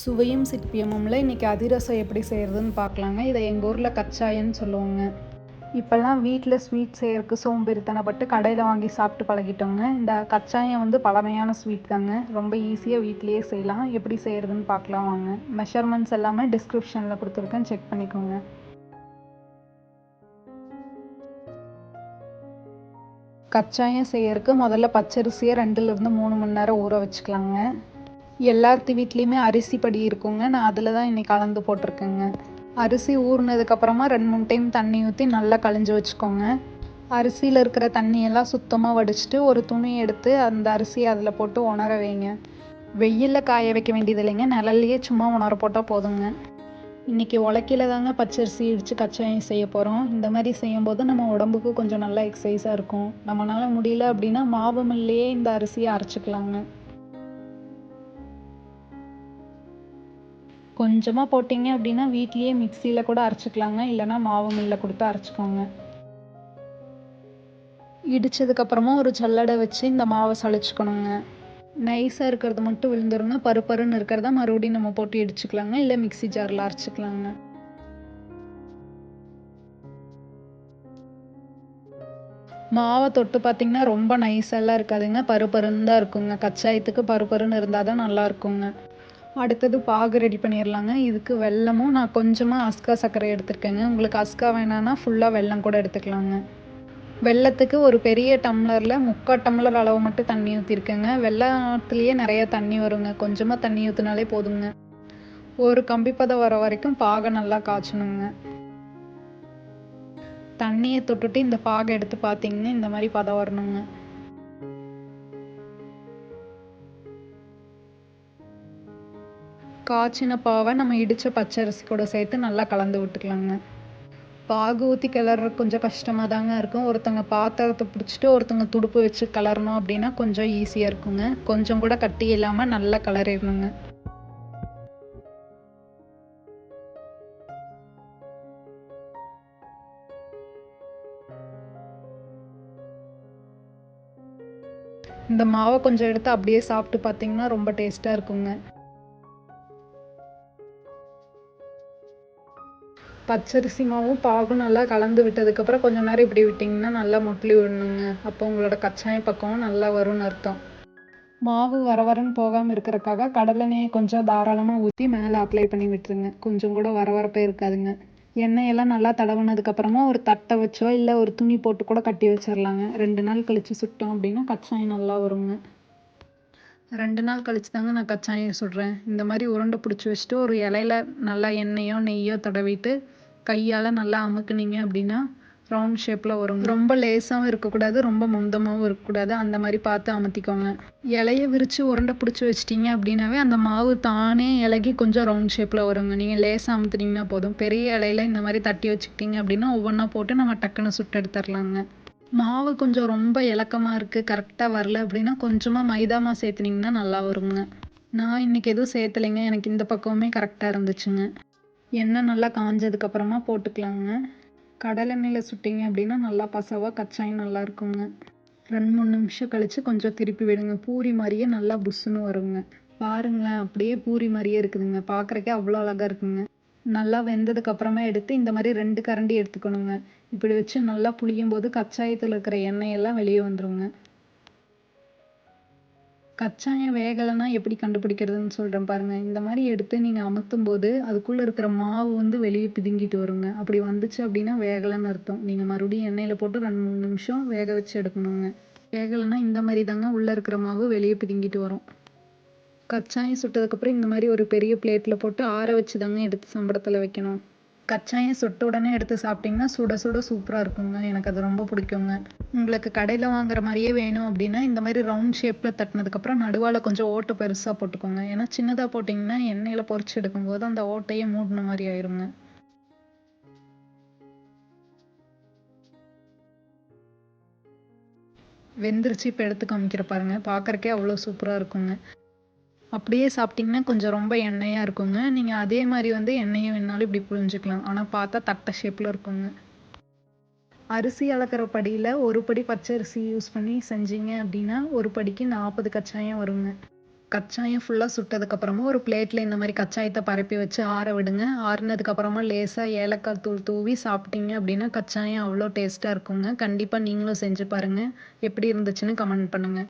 சுவையும் சிற்பியமும்ல இன்றைக்கி அதிரசம் எப்படி செய்கிறதுன்னு பார்க்கலாங்க. இதை எங்கள் ஊரில் கச்சாயன்னு சொல்லுவாங்க. இப்போல்லாம் வீட்டில் ஸ்வீட் செய்யறதுக்கு சோம்பேறித்தனப்பட்டு கடையில் வாங்கி சாப்பிட்டு பழகிட்டோங்க. இந்த கச்சாயம் வந்து பழமையான ஸ்வீட் தாங்க. ரொம்ப ஈஸியாக வீட்லேயே செய்யலாம். எப்படி செய்கிறதுன்னு பார்க்கலாம் வாங்க. மெஷர்மெண்ட்ஸ் எல்லாமே டிஸ்கிரிப்ஷனில் கொடுத்துருக்கேன். செக் பண்ணிக்கோங்க. கச்சாயம் செய்யறதுக்கு முதல்ல பச்சரிசியை ரெண்டுலேருந்து மூணு மணி நேரம் ஊற வச்சுக்கலாங்க. எல்லார்த்து வீட்லேயுமே அரிசி படி இருக்குங்க. நான் அதில் தான் இன்னைக்கு கலந்து போட்டிருக்கேங்க. அரிசி ஊறினதுக்கப்புறமா ரெண்டு மூணு டைம் தண்ணி ஊற்றி நல்லா கழிஞ்சு வச்சுக்கோங்க. அரிசியில் இருக்கிற தண்ணியெல்லாம் சுத்தமாக வடிச்சிட்டு ஒரு துணி எடுத்து அந்த அரிசியை அதில் போட்டு உணர வைங்க. வெயிலில் காய வைக்க வேண்டியது இல்லைங்க. நிழல்லையே சும்மா உணர போட்டால் போதுங்க. இன்றைக்கி உலக்கையில தாங்க பச்சரிசி இடித்து கச்சாயம் செய்ய போகிறோம் இந்த மாதிரி செய்யும்போது நம்ம உடம்புக்கு கொஞ்சம் நல்லா எக்ஸசைஸாக இருக்கும். நம்மளால் முடியல அப்படின்னா மாவு மில்லையே இந்த அரிசியை அரைச்சிக்கலாங்க. கொஞ்சமாக போட்டிங்க அப்படின்னா வீட்லேயே மிக்சியில் கூட அரைச்சிக்கலாங்க. இல்லைன்னா மாவு மில்லில் கொடுத்து அரைச்சிக்கோங்க. இடித்ததுக்கப்புறமா ஒரு சல்லடை வச்சு இந்த மாவை சளிச்சுக்கணுங்க. நைஸாக இருக்கிறது மட்டும் விழுந்துருங்க பருப்பருன்னு இருக்கிறத மறுபடியும் நம்ம போட்டு இடிச்சுக்கலாங்க. இல்லை மிக்சி ஜாரில் அரைச்சிக்கலாங்க. மாவை தொட்டு பார்த்தீங்கன்னா ரொம்ப நைஸெல்லாம் இருக்காதுங்க. பருப்பருன்னு தான் இருக்குங்க. கச்சாயத்துக்கு பருப்பருன்னு இருந்தால் தான் நல்லா இருக்குங்க. அடுத்தது பாகு ரெடி பண்ணிடலாங்க இதுக்கு வெல்லமும் நான் கொஞ்சமாக அஸ்கா சர்க்கரை எடுத்துருக்கேங்க. உங்களுக்கு அஸ்கா வேணான்னா ஃபுல்லாக வெல்லம் கூட எடுத்துக்கலாங்க. வெள்ளத்துக்கு ஒரு பெரிய டம்ளரில் முக்கால் டம்ளர் அளவு மட்டும் தண்ணி ஊற்றிருக்கேங்க வெள்ளத்துலேயே நிறைய தண்ணி வருங்க. கொஞ்சமாக தண்ணி ஊற்றினாலே போதுங்க. ஒரு கம்பிப்பதம் வர வரைக்கும் பாகை நல்லா காய்ச்சணுங்க. தண்ணியை தொட்டுட்டு இந்த பாகை எடுத்து பார்த்தீங்கன்னா இந்த மாதிரி பதம் வரணுங்க. காய்ச்சின பாவை நம்ம இடித்த பச்சரிசி கூட சேர்த்து நல்லா கலந்து விட்டுக்கலாங்க. பாகு ஊற்றி கிளறது கொஞ்சம் கஷ்டமாக தாங்க இருக்கும். ஒருத்தவங்க பாத்திரத்தை பிடிச்சிட்டு ஒருத்தவங்க துடுப்பு வச்சு கிளறணும் அப்படின்னா கொஞ்சம் ஈஸியாக இருக்குங்க. கொஞ்சம் கூட கட்டி இல்லாமல் நல்லா கிளறிடணுங்க. இந்த மாவை கொஞ்சம் எடுத்து அப்படியே சாப்பிட்டு பார்த்தீங்கன்னா ரொம்ப டேஸ்ட்டாக இருக்குங்க. பச்சரிசி மாவும் பாகும் நல்லா கலந்து விட்டதுக்கப்புறம் கொஞ்சம் நேரம் இப்படி விட்டிங்கன்னா நல்லா முட்லி விடணுங்க. அப்போ உங்களோட கச்சாயம் பக்கம் நல்லா வரும்னு அர்த்தம். மாவு வர வரன்னு போகாமல் இருக்கிறக்காக கடலெண்ணெயை கொஞ்சம் தாராளமாக ஊற்றி மேலே அப்ளை பண்ணி விட்டுருங்க. கொஞ்சம் கூட வர வரப்பே இருக்காதுங்க. எண்ணெயெல்லாம் நல்லா தடவுனதுக்கப்புறமா ஒரு தட்டை வச்சோ இல்லை ஒரு துணி போட்டு கூட கட்டி வச்சிடலாங்க ரெண்டு நாள் கழித்து சுட்டோம் அப்படின்னா கச்சாயம் நல்லா வருங்க. ரெண்டு நாள் கழிச்சு தாங்க நான் கச்சாயம் சுடுறேன். இந்த மாதிரி உருண்டை பிடிச்சி வச்சுட்டு ஒரு இலையில நல்லா எண்ணெயோ நெய்யோ தடவிட்டு கையால் நல்லா அமுக்குனீங்க அப்படின்னா ரவுண்ட் ஷேப்பில் வரும். ரொம்ப லேசாகவும் இருக்கக்கூடாது ரொம்ப மொந்தமாகவும் இருக்கக்கூடாது. அந்த மாதிரி பார்த்து அமர்த்திக்கோங்க இலைய விரித்து உருண்டை பிடிச்சி வச்சிட்டிங்க அப்படின்னாவே அந்த மாவு தானே இலகி கொஞ்சம் ரவுண்ட் ஷேப்பில் வருங்க. நீங்கள் லேசாக அமுத்துனீங்கன்னா போதும். பெரிய இலையில இந்த மாதிரி தட்டி வச்சுக்கிட்டிங்க அப்படின்னா ஒவ்வொன்றா போட்டு நம்ம டக்குன்னு சுட்டு எடுத்துடலாங்க மாவு கொஞ்சம் ரொம்ப இலக்கமாக இருக்குது கரெக்டாக வரல அப்படின்னா கொஞ்சமாக மைதாமா சேர்த்துனிங்கன்னா நல்லா வருங்க. நான் இன்றைக்கி எதுவும் சேர்த்தலைங்க. எனக்கு இந்த பக்கமுமே கரெக்டாக இருந்துச்சுங்க. எண்ணெய் நல்லா காஞ்சதுக்கப்புறமா போட்டுக்கலாங்க. கடலெண்ணெயில் சுட்டிங்க அப்படின்னா நல்லா பசவாக கச்சாயம் நல்லா இருக்குங்க. ரெண்டு மூணு நிமிஷம் கழித்து கொஞ்சம் திருப்பி விடுங்க. பூரி மாதிரியே நல்லா புஷ்ஷுன்னு வருங்க. பாருங்களேன் அப்படியே பூரி மாதிரியே இருக்குதுங்க. பார்க்குறக்கே அவ்வளோ அழகாக இருக்குங்க. நல்லா வெந்ததுக்கு அப்புறமா எடுத்து இந்த மாதிரி ரெண்டு கரண்டி எடுத்துக்கணுங்க. இப்படி வச்சு நல்லா புளியும் போது கச்சாயத்தில் இருக்கிற எண்ணெய் எல்லாம் வெளியே வந்துருங்க. கச்சாயம் வேகலைன்னா எப்படி கண்டுபிடிக்கிறதுன்னு சொல்கிறேன் பாருங்கள் இந்த மாதிரி எடுத்து நீங்கள் அமுத்தும் போது அதுக்குள்ளே இருக்கிற மாவு வந்து வெளியே பிதுங்கிட்டு வருங்க. அப்படி வந்துச்சு அப்படின்னா வேகலைன்னு அர்த்தம். நீங்கள் மறுபடியும் எண்ணெயில் போட்டு ரெண்டு மூணு நிமிஷம் வேக வச்சு எடுக்கணுங்க. வேகலைன்னா இந்த மாதிரி தாங்க உள்ளே இருக்கிற மாவு வெளியே பிதுங்கிட்டு வரும். கச்சாயம் சுட்டதுக்கப்புறம் இந்த மாதிரி ஒரு பெரிய பிளேட்டில் போட்டு ஆற வச்சு தாங்க எடுத்து சம்படத்தில் வைக்கணும். கச்சாயம் சுட்ட உடனே எடுத்து சாப்பிட்டிங்கன்னா சுட சுட சூப்பராக இருக்குங்க. எனக்கு அது ரொம்ப பிடிக்குங்க. உங்களுக்கு கடையில் வாங்குற மாதிரியே வேணும் அப்படின்னா இந்த மாதிரி ரவுண்ட் ஷேப்பில் தட்டினதுக்கப்புறம் நடுவால் கொஞ்சம் ஓட்டை பெருசாக போட்டுக்கோங்க. ஏன்னா சின்னதாக போட்டிங்கன்னா எண்ணெயில் பொறிச்சு எடுக்கும்போது அந்த ஓட்டையே மூடின மாதிரி ஆயிருங்க. வெந்துருச்சு இப்போ எடுத்து காமிக்கிற பாருங்க. பார்க்குறக்கே அவ்வளோ சூப்பராக இருக்குங்க. அப்படியே சாப்பிட்டிங்கன்னா கொஞ்சம் ரொம்ப எண்ணெயாக இருக்குங்க. நீங்கள் அதே மாதிரி வந்து எண்ணெயை வேணாலும் இப்படி புழிஞ்சிக்கலாம். ஆனால் பார்த்தா தட்டை ஷேப்பில் இருக்குங்க. அரிசி அளக்கிற படியில் ஒரு படி பச்சை அரிசி யூஸ் பண்ணி செஞ்சீங்க அப்படின்னா ஒரு படிக்கு நாற்பது கச்சாயம் வருங்க. கச்சாயம் ஃபுல்லாக சுட்டதுக்கப்புறமா ஒரு பிளேட்டில் இந்த மாதிரி கச்சாயத்தை பரப்பி வச்சு ஆற விடுங்க. ஆறுனதுக்கப்புறமா லேசாக ஏலக்காய் தூள் தூவி சாப்பிட்டீங்க அப்படின்னா கச்சாயம் அவ்வளோ டேஸ்ட்டாக இருக்குங்க. கண்டிப்பாக நீங்களும் செஞ்சு பாருங்கள் எப்படி இருந்துச்சுன்னு கமெண்ட் பண்ணுங்கள்